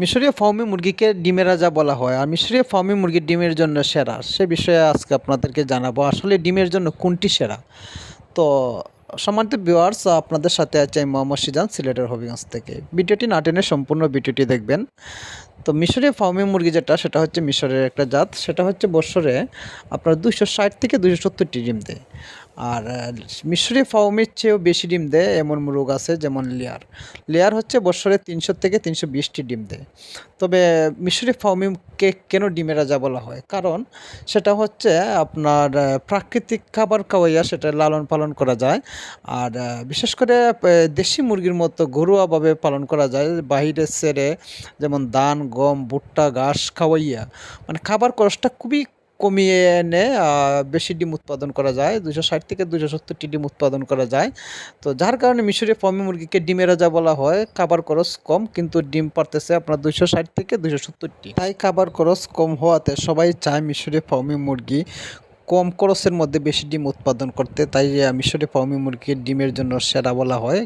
মিশরীয় ফার্মি মুরগিকে ডিমের রাজা বলা হয়। আর মিশরীয় ফার্মি মুরগি ডিমের জন্য সেরা। সে বিষয়ে আজকে আপনাদেরকে জানাব। আসলে ডিমের জন্য কোনটি সেরা? তো সম্মানিত ভিউয়ার্স আপনাদের সাথে আছে মোহাম্মদ সিজান, সিলেটের হবিগঞ্জ থেকে। ভিডিওটি নাটেনের সম্পূর্ণ ভিডিওটি দেখবেন। তো মিশরীয় ফার্মি মুরগি যেটা সেটা হচ্ছে মিশরের একটা জাত। সেটা হচ্ছে বছরে আপনার দুশো ষাট থেকে দুশো সত্তরটি ডিম দেয়। আর আহ, মিশরীয় ফার্মির চেয়েও বেশি ডিম দেয় এমন মুরগ আছে যেমন লেয়ার। লেয়ার হচ্ছে বছরে তিনশো থেকে তিনশো বিশটি ডিম দেয়। তবে মিশরি ফার্মিংকে কেন ডিমের রাজা বলা হয়? কারণ সেটা হচ্ছে আপনার প্রাকৃতিক খাবার খাওয়াইয়া সেটা লালন পালন করা যায়। আর বিশেষ করে দেশি মুরগির মতো ঘরোয়াভাবে পালন করা যায়। বাইরে সেরে যেমন ধান গম, ভুট্টা, ঘাস খাওয়াইয়া মানে খাবার খরচটা খুবই কমিয়ে এনে বেশি ডিম উৎপাদন করা যায়। দুশো ষাট থেকে দুশো সত্তরটি ডিম উৎপাদন করা যায়। তো যার কারণে মিশরে ফার্মি মুরগিকে ডিমের রাজা বলা হয়। খাবার খরচ কম, কিন্তু ডিম পারতেছে আপনার দুশো ষাট থেকে দুশো সত্তরটি। তাই খাবার খরচ কম হওয়াতে সবাই চায় মিশরে ফার্মি মুরগি কম খরচের মধ্যে বেশি ডিম উৎপাদন করতে। তাই মিশরে ফার্মি মুরগির ডিমের জন্য সেরা বলা হয়।